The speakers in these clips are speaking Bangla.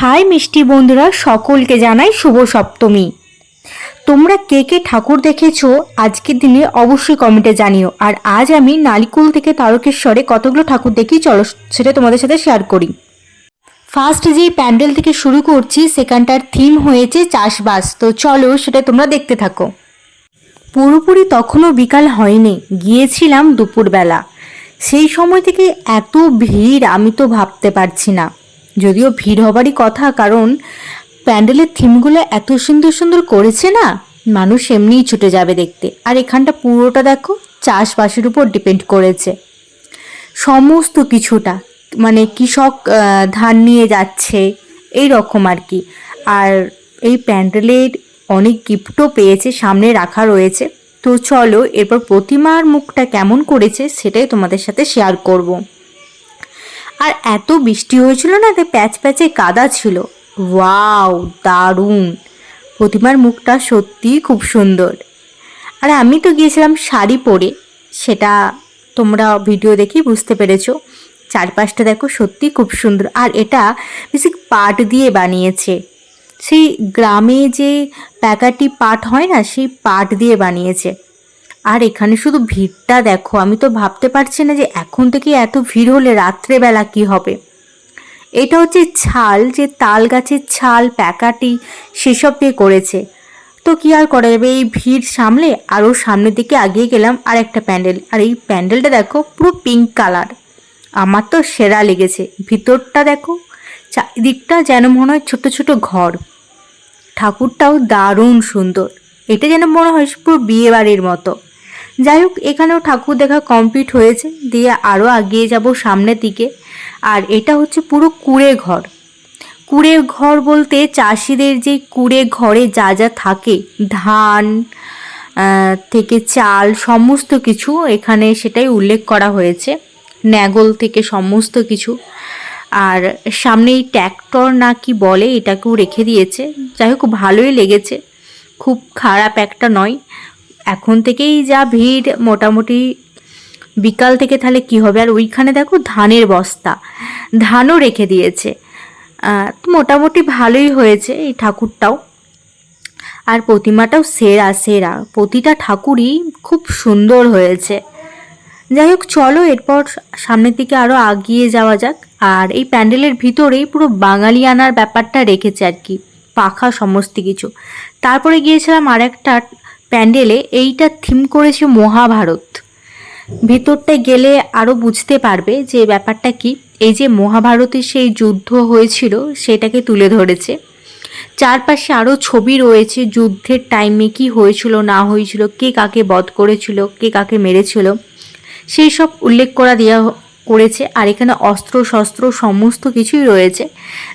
হাই মিষ্টি বন্ধুরা, সকলকে জানাই শুভ সপ্তমী। তোমরা কে কে ঠাকুর দেখেছ আজকের দিনে অবশ্যই কমেন্টে জানিও। আর আজ আমি নালিকুল থেকে তারকেশ্বরে কতগুলো ঠাকুর দেখি, চলো সেটা তোমাদের সাথে শেয়ার করি। ফার্স্ট যে প্যান্ডেল থেকে শুরু করছি, সেখানটার থিম হয়েছে চাষবাস। তো চলো সেটা তোমরা দেখতে থাকো। পুরোপুরি তখনও বিকাল হয়নি, গিয়েছিলাম দুপুরবেলা। সেই সময় থেকে এত ভিড়, আমি তো ভাবতে পারছি না। যদিও ভিড় হবারই কথা, কারণ প্যান্ডেলের থিমগুলো এত সুন্দর সুন্দর করেছে না, মানুষ এমনিই ছুটে যাবে দেখতে। আর এখানটা পুরোটা দেখো, চাষবাসের উপর ডিপেন্ড করেছে। সমস্ত কিছুটা মানে কৃষক ধান নিয়ে যাচ্ছে, এই রকম আর কি। আর এই প্যান্ডেলের অনেক গিফটও পেয়েছে, সামনে রাখা রয়েছে। তো চলো, এরপর প্রতিমার মুখটা কেমন করেছে, সেটাই তোমাদের সাথে শেয়ার করব। আর এত বৃষ্টি হয়েছিল না তাই প্যাচ প্যাচে কাদা ছিল। ওয়াও, দারুণ। প্রতিমার মুখটা সত্যিই খুব সুন্দর। আর আমি তো গিয়েছিলাম শাড়ি পরে, সেটা তোমরা ভিডিও দেখেই বুঝতে পেরেছ। চারপাশটা দেখো সত্যি খুব সুন্দর। আর এটা বেশি পাট দিয়ে বানিয়েছে। সেই গ্রামে যে প্যাকাটি পাট হয় না, সেই পাট দিয়ে বানিয়েছে। আর এখানে শুধু ভিড়টা দেখো, আমি তো ভাবতে পারছি না যে এখন থেকে এত ভিড় হলে রাত্রেবেলা কি হবে। এটা হচ্ছে ছাল, যে তাল গাছের ছাল, প্যাকাটি, সেসব দিয়ে করেছে। তো কি আর করা যাবে? এই ভিড় সামলে আরও সামনের দিকে আগিয়ে গেলাম আর একটা প্যান্ডেল। আর এই প্যান্ডেলটা দেখো, পুরো পিঙ্ক কালার। আমার তো সেরা লেগেছে। ভিতরটা দেখো, চারিদিকটা যেন মনে হয় ছোট ছোট ঘর। ঠাকুরটাও দারুণ সুন্দর। এটা যেন মনে হয় পুরো বিয়ে বাড়ির মতো। যাই হোক এখানেও ঠাকুর দেখা কমপ্লিট হয়েছে। দিয়ে আরও আগিয়ে যাব সামনের দিকে। আর এটা হচ্ছে পুরো কুড়ে ঘর। কুড়ে ঘর বলতে চাষিদের যে কুড়ে ঘরে যা যা থাকে, ধান থেকে চাল, সমস্ত কিছু এখানে সেটাই উল্লেখ করা হয়েছে। ন্যাগল থেকে সমস্ত কিছু। আর সামনে এই ট্র্যাক্টর না কি বলে এটাকেও রেখে দিয়েছে। যাই হোক ভালোই লেগেছে। খুব খারাপ একটা নয়। এখন থেকেই যা ভিড় মোটামুটি, বিকাল থেকে তাহলে কি হবে? আর ওইখানে দেখো ধানের বস্তা, ধানও রেখে দিয়েছে। মোটামুটি ভালোই হয়েছে এই ঠাকুরটাও। আর প্রতিমাটাও সেরা সেরা। প্রতিটা ঠাকুরই খুব সুন্দর হয়েছে। যাই হোক, চলো এরপর সামনের দিকে আরও আগিয়ে যাওয়া যাক। আর এই প্যান্ডেলের ভিতরেই পুরো বাঙালি আনার ব্যাপারটা রেখেছে আর কি, পাখা সমস্ত কিছু। তারপরে গিয়েছিলাম আর একটা প্যান্ডেলে এইটা থিম করেছে মহাভারত। ভেতরটায় গেলে আরও বুঝতে পারবে যে ব্যাপারটা কি। এই যে মহাভারতের সেই যুদ্ধ হয়েছিল, সেটাকে তুলে ধরেছে। চারপাশে আরও ছবি রয়েছে যুদ্ধের টাইমে কি হয়েছিল, না হয়েছিল, কে কাকে বধ করেছিল, কে কাকে মেরেছিল। সেই সব উল্লেখ করা দেওয়া করেছে আর এখানে অস্ত্র, শস্ত্র সমস্ত কিছুই রয়েছে।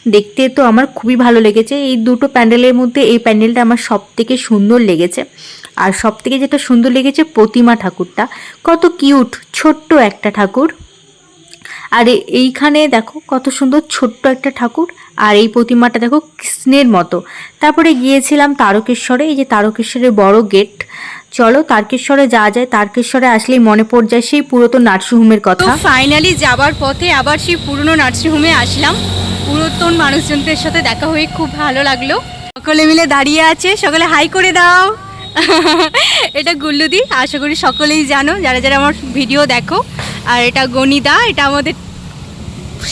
দেখতে তো আমার খুবই ভালো লেগেছে। এই দুটো প্যান্ডেলের মধ্যে এই প্যান্ডেলটা আমার সব থেকে সুন্দর লেগেছে। আর সব থেকে যেটা সুন্দর লেগেছে প্রতিমা ঠাকুরটা। কত কিউট, ছোট্ট একটা ঠাকুর। আর এইখানে দেখো কত সুন্দর ছোট্ট একটা ঠাকুর। আর এই প্রতিমাটা দেখো কৃষ্ণের মতো। তারপরে গিয়েছিলাম তারকেশ্বরে। এই যে তারকেশ্বরের বড় গেট চলো তারকেশ্বরে যাওয়া যায়। তারকেশ্বরে আসলেই মনে পড়ে যায় সেই পুরাতন নার্সিংহোমের কথা। ফাইনালি যাবার পথে আবার সেই পুরনো নার্সিংহোমে আসলাম। পুরাতন মানুষজনদের সাথে দেখা হয়ে খুব ভালো লাগল। সকলে মিলে দাঁড়িয়ে আছে। সকলে হাই করে দাও। এটা গুল্লুদি। আশা করি সকলেই জানো। যারা যারা আমার ভিডিও দেখো। আর এটা গণিদা। এটা আমাদের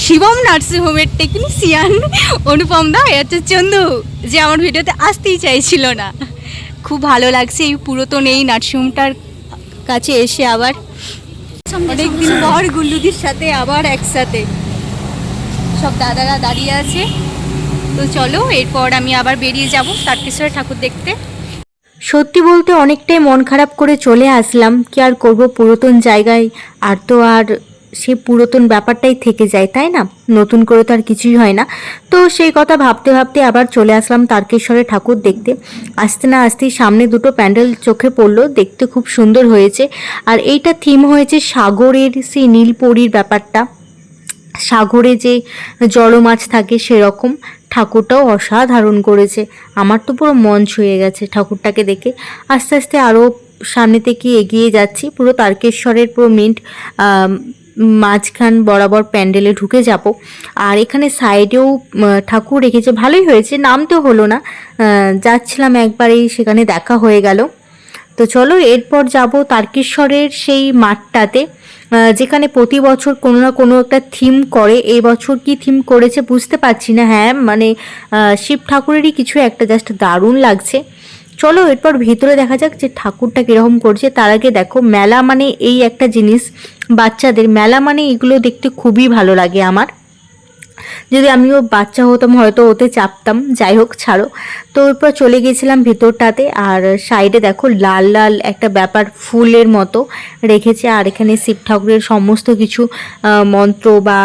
শিবম নার্সিংহোমের টেকনিশিয়ান অনুপম দা। এটা হচ্ছে চন্দু যে আমার ভিডিওতে আসতেই চাইছিল না। খুব ভালো লাগছে এই পুরাতন এই নার্সিংহোমটার কাছে এসে আবার। অনেকদিন পর গুল্লুদির সাথে আবার একসাথে। সব দাদারা দাঁড়িয়ে আছে। তো চলো, এরপর আমি আবার বেরিয়ে যাব তারকেশ্বর ঠাকুর দেখতে। সত্যি বলতে অনেকটাই মন খারাপ করে চলে আসলাম। কি আর করব পুরাতন জায়গায়? আর তো আর সে পুরাতন ব্যাপারটাই থেকে যায়, তাই না? নতুন করে তো আর কিছুই হয় না। তো সেই কথা ভাবতে ভাবতে আবার চলে আসলাম তারকেশ্বরের ঠাকুর দেখতে। আসতে না আসতেই সামনে দুটো প্যান্ডেল চোখে পড়ল, দেখতে খুব সুন্দর হয়েছে। আর এইটা থিম হয়েছে সাগরের সেই নীলপরির ব্যাপারটা। সাগরে যে জল মাছ থাকে সেরকম ঠাকুরটাও অসাধারণ করেছে। আমার তো পুরো মন ছুঁয়ে গেছে ঠাকুরটাকে দেখে। আস্তে আস্তে আরও সামনে থেকে এগিয়ে যাচ্ছি, পুরো তারকেশ্বরের পুরো মেন মাঝখান বরাবর প্যান্ডেলে ঢুকে যাব। আর এখানে সাইডেও ঠাকুর রেখেছে। ভালোই হয়েছে নামতে হলো না। যাচ্ছিলাম একবারেই, সেখানে দেখা হয়ে গেল। তো চলো, এরপর যাব তারকেশ্বরের সেই মাঠটাতে। যেখানে প্রতি বছর কোনো না কোনো একটা থিম করে। এই বছর কি থিম করেছে বুঝতে পারছি না। হ্যাঁ মানে শিব ঠাকুরেরই কিছু একটা জাস্ট দারুণ লাগছে। চলো এরপর ভিতরে দেখা যাক যে ঠাকুরটা কীরকম করছে। তার আগে দেখো, মেলা মানে এই একটা জিনিস বাচ্চাদের। মেলা মানে এগুলো দেখতে খুবই ভালো লাগে আমার। যদি আমিও বাচ্চা হতাম, হয়তো ওতে চাপতাম। যাই হোক, ছাড়ো। তো এরপর চলে গেছিলাম ভিতরটাতে। আর সাইডে দেখো, লাল লাল একটা ব্যাপার ফুলের মতো রেখেছে। আর এখানে শিব ঠাকুরের সমস্ত কিছু মন্ত্র বা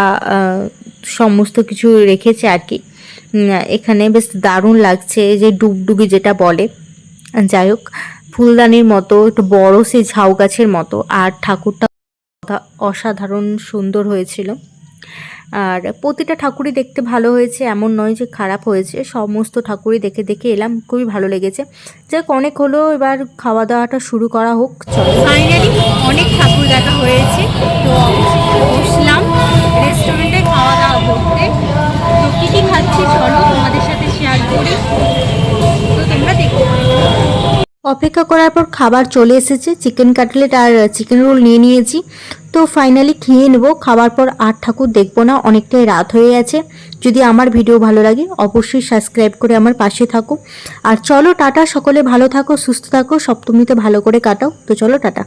সমস্ত কিছু রেখেছে আর কি। এখানে বেশ দারুণ লাগছে। যে ডুবডুবি যেটা বলে। যাই হোক ফুলদানির মতো, একটু বড় সেই ঝাউ গাছের মতো। আর ঠাকুরটা অসাধারণ সুন্দর হয়েছিল। আর প্রতিটা ঠাকুরই দেখতে ভালো হয়েছে, এমন নয় যে খারাপ হয়েছে। সমস্ত ঠাকুরই দেখে দেখে এলাম, খুবই ভালো লেগেছে। যাক অনেক হলো, এবার খাওয়া দাওয়াটা শুরু করা হোক, চলো। ফাইনালি অনেক ঠাকুর দেখা হয়েছে, তো বসলাম। রেস্টুরেন্টে অপেক্ষা করার পর খাবার চলে এসেছে। চিকেন কাটলেট আর চিকেন রোল নিয়ে নিয়েছি। তো ফাইনালি খেয়ে নেব। খাবার পর আর ঠাকুর দেখব না। অনেকটাই রাত হয়ে গেছে। যদি আমার ভিডিও ভালো লাগে, অবশ্যই সাবস্ক্রাইব করে আমার পাশে থাকো। আর চলো টাটা। সকলে ভালো থাকো, সুস্থ থাকো। সপ্তমীতে ভালো করে কাটাও। তো চলো টাটা।